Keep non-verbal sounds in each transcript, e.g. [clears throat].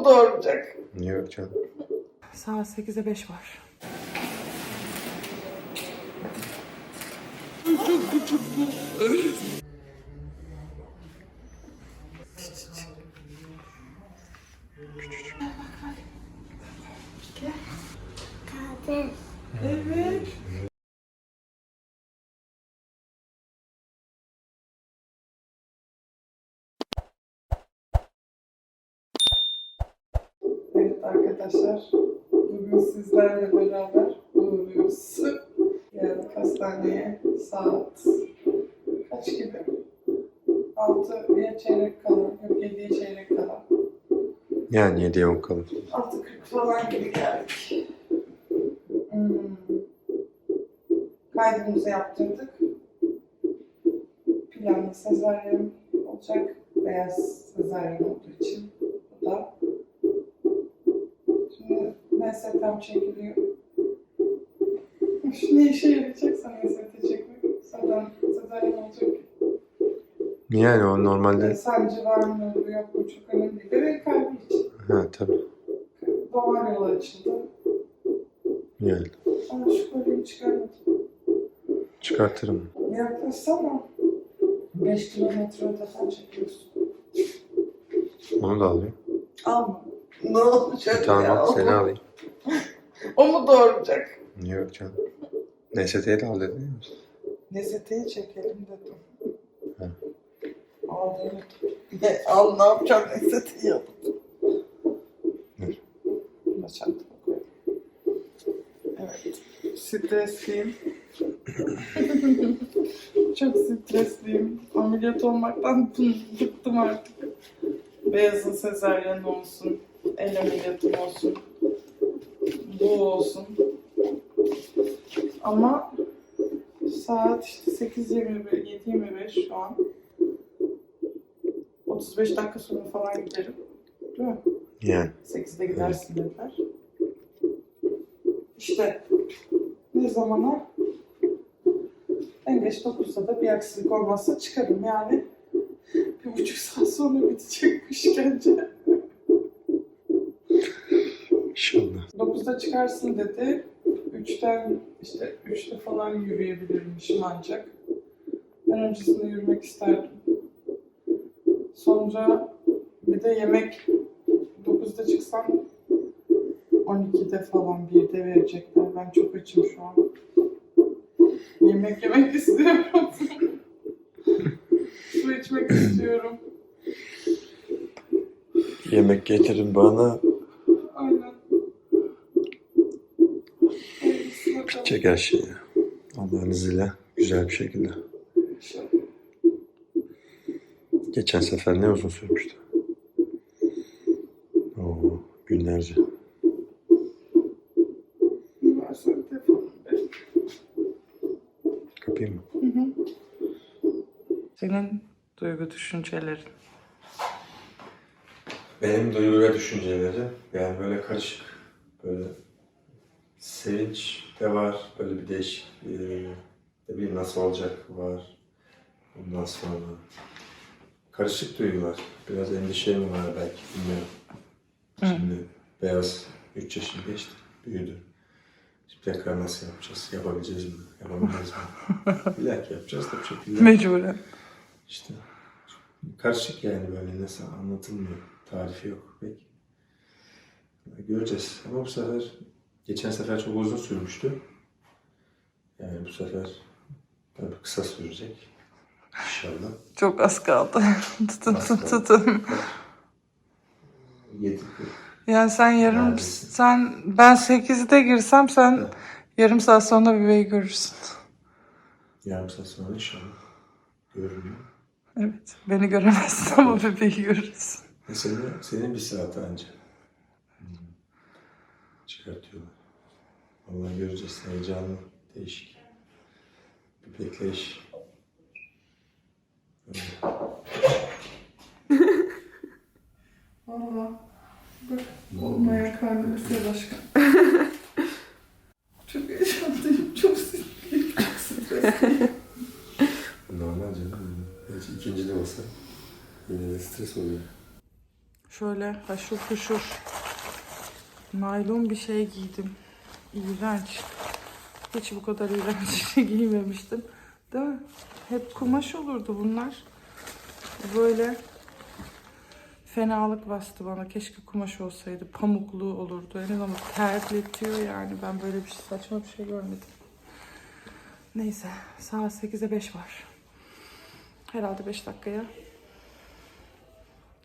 mu doğuracak? Yok canım. Saat 8'e 5 var. Evet. Evet arkadaşlar, bugün sizlerle beraber uğurluyoruz. Geldik hastaneye saat kaç gibi? 6'ya çeyrek kala, yok 7'ye çeyrek kala. Yani 7'ye 10 kalır. 6.40 falan gibi geldik. Hmm. Kaydımızı yaptırdık. Planlı sezaryen olacak. Beyaz sezaryen olduğu için Şimdi meslekten çekiliyor. Şu ne işe yarayacaksa meslekte çekmek. Zaten sezaryen olacak. Yani o normalde... sancı var mı yok mu çok önemli değil. Bebek kalbi için. Ha tabii. Damar yolu açıldı. Yani Ama şu kolyeyi çıkarmadım. çıkartırım. Yaklaşsana. 5 kilometre öteden çekiyorsun. Onu da alayım. Alma. Ne olacak tamam ya? seni alayım. Doğuracak? Yok canım. NST'yi de al dedin mi? Nezeteyi çekelim dedim. Hı. Al dedim. Ne, al ne yapacağım çantama koyayım. Evet. Stresliyim. [laughs] Çok stresliyim. Ameliyat olmaktan [laughs] bıktım artık. Beyazın sezaryen olsun. El ameliyatım olsun. Bu olsun. Ama saat işte 8.21, 7.25 şu an. 35 dakika sonra falan giderim. Değil mi? Yani. 8'de gidersin dediler. İşte ne zamana? En geç 9'da da bir aksilik olmazsa çıkarım yani. Bir buçuk saat sonra bitecek bu işkence. İnşallah. 9'da çıkarsın dedi. 3'ten işte 3'te falan yürüyebilirmişim ancak. Ben öncesinde yürümek isterdim. Sonra bir de yemek 9'da çıksam 12'de falan 1'de verecekler. Ben çok açım şu an. Yemek yemek [laughs] istiyorum. Su içmek istiyorum. Yemek getirin bana. Bitecek her şey. Allah'ın izniyle güzel bir şekilde. Geçen sefer ne uzun sürmüştü. Oo, günlerce. Kapayım mı? Senin duygu düşüncelerin. Benim duygu ve düşüncelerim yani böyle karışık. Böyle sevinç de var. Böyle bir değişik e, ne bileyim nasıl olacak var. Ondan sonra karışık duygular. Biraz endişe mi var belki bilmiyorum. Şimdi Beyaz 3 yaşını geçti. Büyüdü. Şimdi tekrar nasıl yapacağız? Yapabileceğiz mi? Yapamayacağız mı? [laughs] İlla ki yapacağız da bir şekilde. Mecburen. İşte karışık yani böyle nasıl anlatılmıyor. Tarifi yok pek. Göreceğiz. Ama bu sefer geçen sefer çok uzun sürmüştü. Yani bu sefer tabii kısa sürecek. İnşallah. Çok az kaldı. [laughs] tutun Az tutun kaldı. tutun. Yedi. Yani sen yarım Neredesin? sen ben 8'de girsem sen Evet. yarım saat sonra bebeği görürsün. Yarım saat sonra inşallah görünüyor. Evet. Beni göremezsin ama bebeği görürsün. E senin, senin bir saat önce. Çıkartıyorlar. Vallahi göreceğiz. Heyecanlı, değişik. Bir bekleyiş. Valla. Bak olmaya karnım istiyor başka. [laughs] çok heyecanlıyım. Çok sinirliyim. Çok stresliyim. Normal canım. Hiç ikinci de olsa yine de stres oluyor. Şöyle haşır huşur. Naylon bir şey giydim. İğrenç. Hiç bu kadar iğrenç şey giymemiştim. Değil mi? Hep kumaş olurdu bunlar. Böyle fenalık bastı bana. Keşke kumaş olsaydı. Pamuklu olurdu. En azından terletiyor yani. Ben böyle bir şey, saçma bir şey görmedim. Neyse. Saat 8'e 5 var. Herhalde 5 dakikaya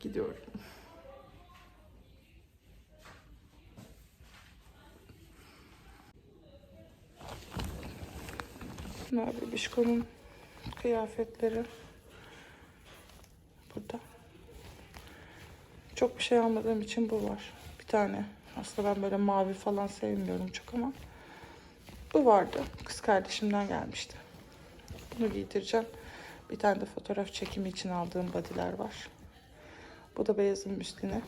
gidiyorum. Mavi Bişko'nun kıyafetleri burada. Çok bir şey almadığım için bu var. Bir tane. Aslında ben böyle mavi falan sevmiyorum çok ama bu vardı. Kız kardeşimden gelmişti. Bunu giydireceğim. Bir tane de fotoğraf çekimi için aldığım bodyler var. Bu da beyazın üstüne.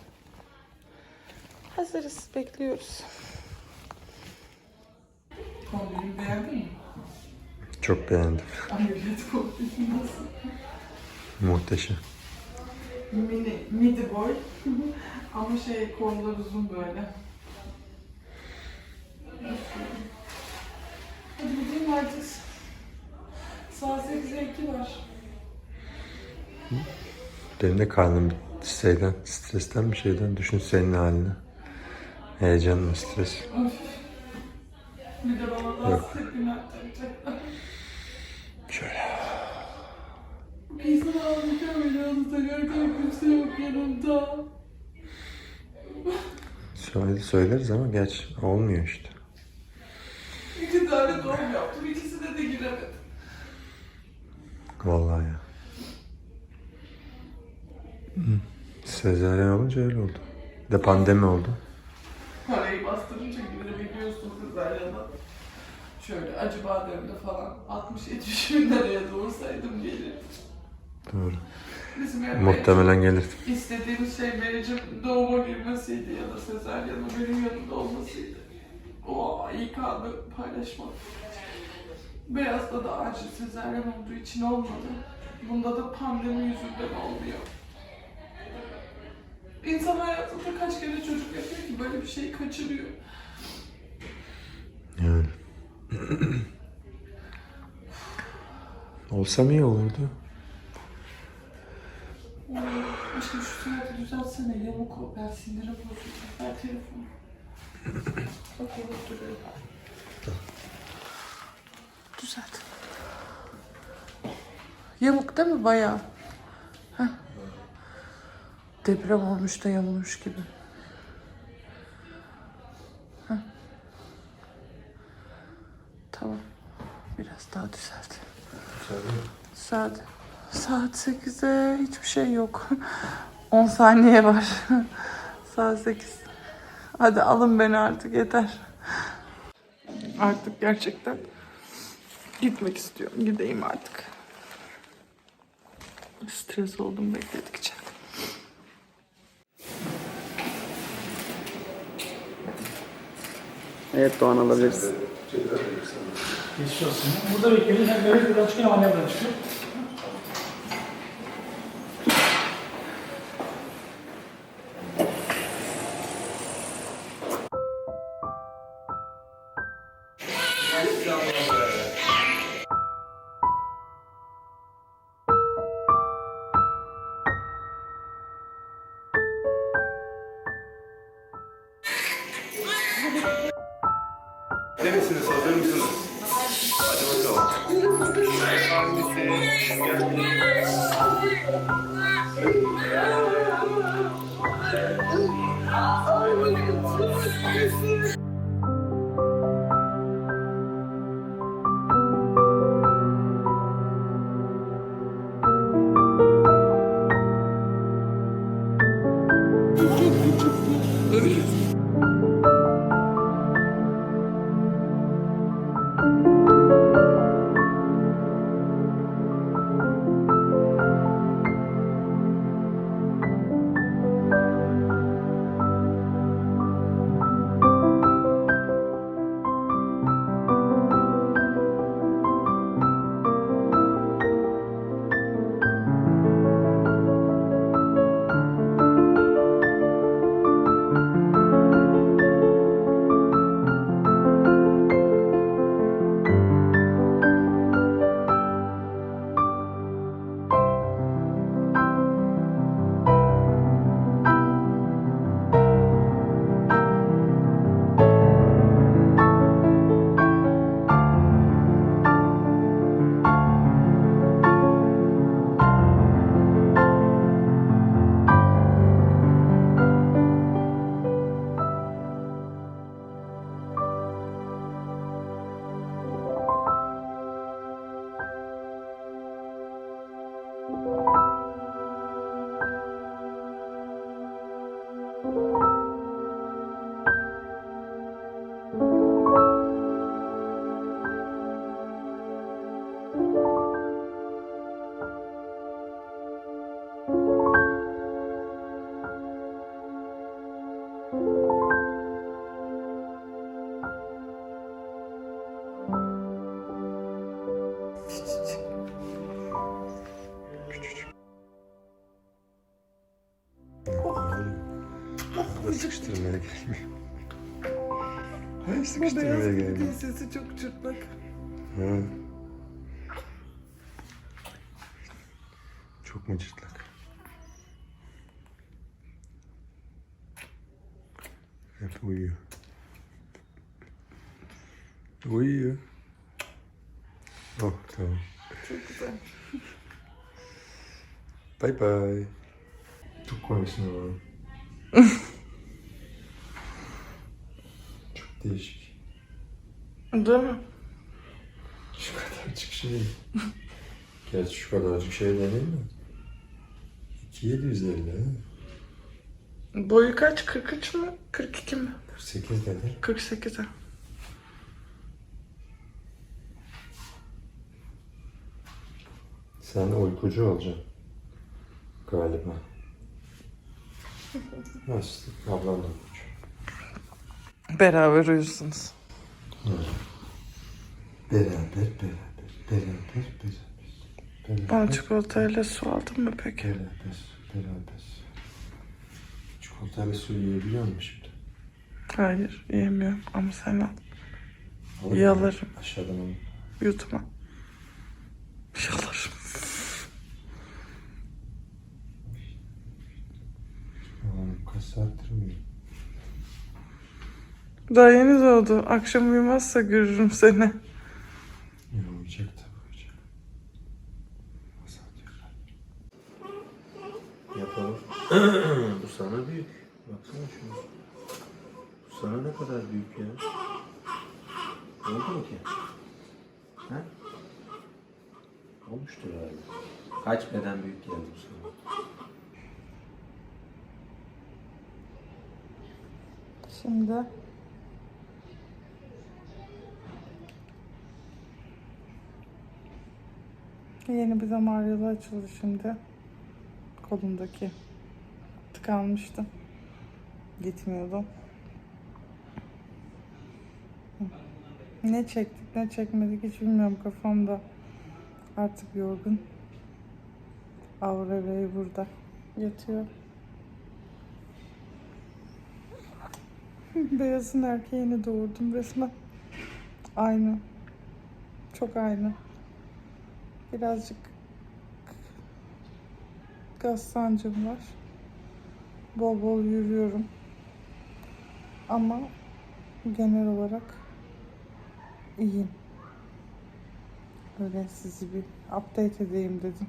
Hazırız. Bekliyoruz. Kombinimi beğendin mi? Çok beğendim. Muhteşem. Mini, midi boy. [laughs] Ama şey kollar uzun böyle. Hadi gideyim artık. Saat 8'e 2 var. Benim de karnım şeyden, stresten bir şeyden. Düşün senin halini. Heyecanla stres. Bir de bana daha sık takacaklar. Şöyle. Kesin ağlayacağım beni takarken kimse yok yanımda. Söyle, söyleriz ama geç olmuyor işte. İki tane doğum yaptım. İkisine de giremedim. Vallahi ya. Hı. Sezaryen olunca öyle oldu. Bir de pandemi oldu. Parayı bastırınca girebiliyorsunuz Zarya'da. Şöyle acı bademde falan 60-70 bin liraya doğursaydım gelir. Doğru. Bizim evde Muhtemelen gelir. istediğimiz şey vericim doğuma girmesiydi ya da sezaryanın benim yanımda olmasıydı. O ilk anı paylaşmak. Beyazda da acil sezaryen olduğu için olmadı. Bunda da pandemi yüzünden olmuyor. İnsan hayatında kaç kere çocuk yapıyor ki böyle bir şeyi kaçırıyor. Yani. [clears throat] Olsam iyi olurdu. Oy, Aşkım şu saati düzeltsene yamuk o. Ben sinirim bozuldu. Ver telefonu. [clears throat] Bak yamuk duruyor. Düzelt. Yamuk değil mi bayağı? Heh. Deprem olmuş da yamulmuş gibi. Tamam. Biraz daha düzelt. Saat saat 8'e hiçbir şey yok. [laughs] 10 saniye var. [laughs] saat 8. Hadi alın beni artık yeter. Artık gerçekten gitmek istiyorum. Gideyim artık. Stres oldum bekledikçe. Evet Doğan alabiliriz. Geçmiş olsun. Burada bekliyoruz. Hem bebek buradan çıkıyor hem anne çıkıyor. Ne Hayır sıkıştırmaya gelmiyor. sesi çok çıplak. Ha. Çok mu cırtlak? Hep uyuyor. Uyuyor. Oh tamam. Çok güzel. Bye bye. Çok konuşma [laughs] var. Çok değişik. Değil mi? Şu kadarcık şey. [laughs] Gerçi şu kadarcık şey denir mi? 2750 ha. Boyu kaç? 43 mü? 42 mi? 48 dedi. 48'e. Sen uykucu olacaksın. Galiba. [laughs] Nasıl? Uykucu. Beraber uyursunuz. Beraber, beraber, beraber, beraber. Beraber, Bana çikolatayla su aldın mı peki? beraber, beraber. Çikolatayla su yiyebiliyor musun şimdi? Hayır yiyemiyorum ama sen al. Alır mı? Yalarım. Aşağıdan onu. Yutma. Yalarım. Oğlum kaç saattir uyuyor? Daha yeni doğdu. Akşam uyumazsa görürüm seni. Ya uyuyacak tabii uyuyacak. Nasıl atıyorlar? Yapalım. [clears throat] Bu sana büyük. Baksana şuna. Bu sana ne kadar büyük ya. Oldu mu ki? Ha? Olmuştur herhalde. Kaç beden büyük geldi bu sana? Şimdi yeni bir damar yolu açıldı şimdi. Kolumdaki tıkanmıştı. Gitmiyordu. Ne çektik ne çekmedik hiç bilmiyorum kafamda. Artık yorgun. Avra Bey burada yatıyor. [laughs] Beyazın erkeğini doğurdum resmen. Aynı. Çok aynı. Birazcık gaz sancım var. Bol bol yürüyorum. Ama genel olarak iyiyim. Öyle sizi bir update edeyim dedim.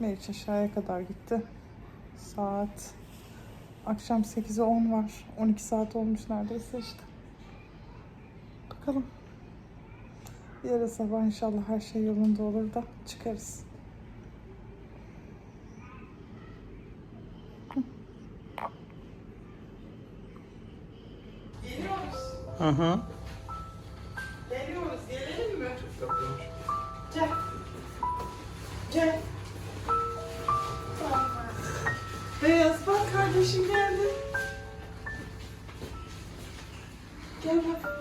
Meriç aşağıya kadar gitti. Saat Akşam 8'e 10 var. 12 saat olmuş neredeyse işte. Bakalım. Yarın sabah inşallah her şey yolunda olur da çıkarız. Geliyoruz. Hı hı. Geliyoruz. Gelelim mi? Gel. Gel. Beyaz bak kardeşim geldi. Gel bak.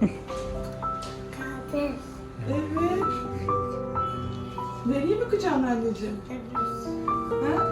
Kahve. Evet. Vereyim mi kucağına anneciğim? Evet. Ha?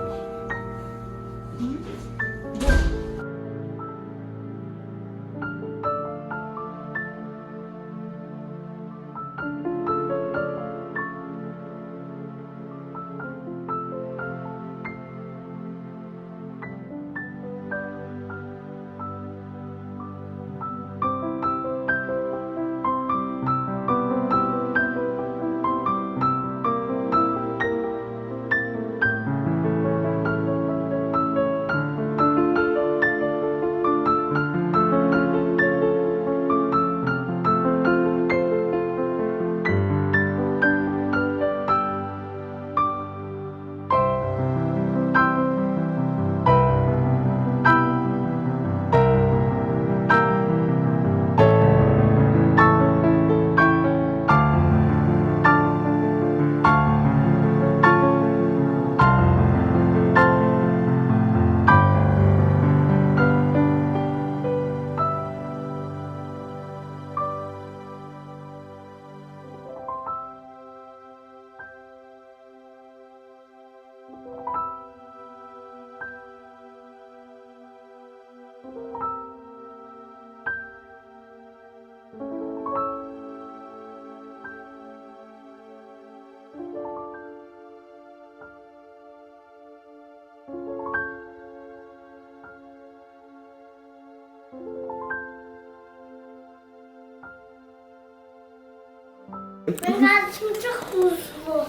Kardeşim çok mutlu.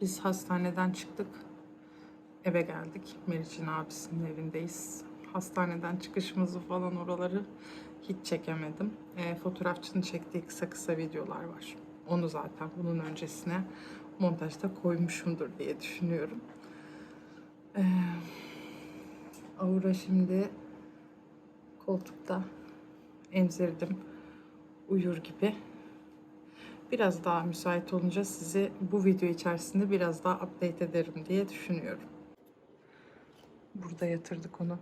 Biz hastaneden çıktık. Eve geldik. Meriç'in abisinin evindeyiz. Hastaneden çıkışımızı falan oraları hiç çekemedim. E, fotoğrafçının çektiği kısa kısa videolar var. Onu zaten bunun öncesine montajda koymuşumdur diye düşünüyorum. E, Aura şimdi koltukta emzirdim. Uyur gibi. Biraz daha müsait olunca sizi bu video içerisinde biraz daha update ederim diye düşünüyorum. Burada yatırdık onu.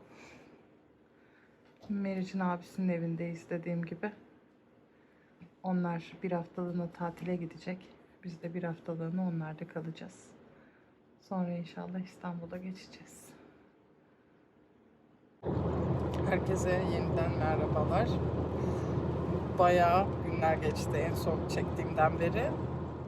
Meriç'in abisinin evindeyiz dediğim gibi. Onlar bir haftalığına tatile gidecek. Biz de bir haftalığına onlarda kalacağız. Sonra inşallah İstanbul'a geçeceğiz. Herkese yeniden merhabalar. Bayağı günler geçti en son çektiğimden beri.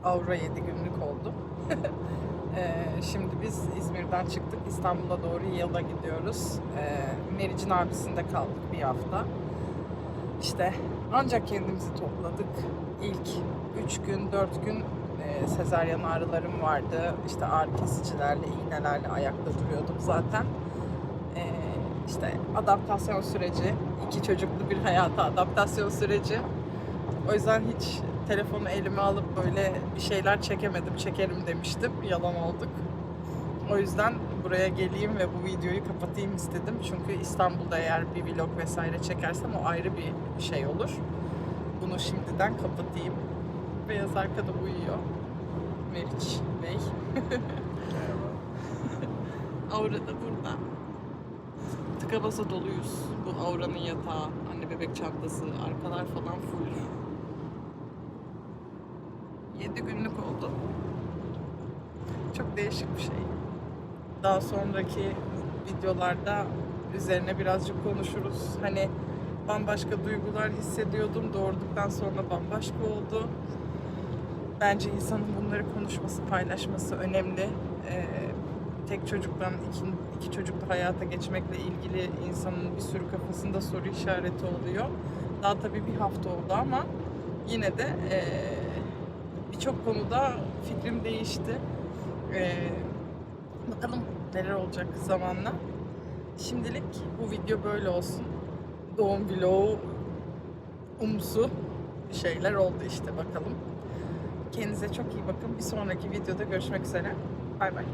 Avra 7 günlük oldu. [laughs] Ee, şimdi biz İzmir'den çıktık. İstanbul'a doğru yola gidiyoruz. Ee, Meriç'in abisinde kaldık bir hafta. İşte ancak kendimizi topladık. İlk 3 gün, 4 gün e, sezaryen ağrılarım vardı. İşte ağrı kesicilerle, iğnelerle ayakta duruyordum zaten. Ee, işte adaptasyon süreci, iki çocuklu bir hayata adaptasyon süreci. O yüzden hiç telefonu elime alıp böyle bir şeyler çekemedim, çekerim demiştim. Yalan olduk. O yüzden buraya geleyim ve bu videoyu kapatayım istedim. Çünkü İstanbul'da eğer bir vlog vesaire çekersem o ayrı bir şey olur. Bunu şimdiden kapatayım. Beyaz arkada uyuyor. Meriç Bey. Aura da burada. Tıka basa doluyuz. Bu Aura'nın yatağı, anne bebek çantası, arkalar falan full. 7 günlük oldu. Çok değişik bir şey. Daha sonraki videolarda üzerine birazcık konuşuruz. Hani bambaşka duygular hissediyordum. Doğurduktan sonra bambaşka oldu. Bence insanın bunları konuşması, paylaşması önemli. Ee, tek çocuktan iki, iki çocuklu hayata geçmekle ilgili insanın bir sürü kafasında soru işareti oluyor. Daha tabii bir hafta oldu ama yine de eee, birçok konuda fikrim değişti. Eee, bakalım neler olacak zamanla. Şimdilik bu video böyle olsun. Doğum vlogu umsu şeyler oldu işte bakalım. Kendinize çok iyi bakın. Bir sonraki videoda görüşmek üzere. Bay bay.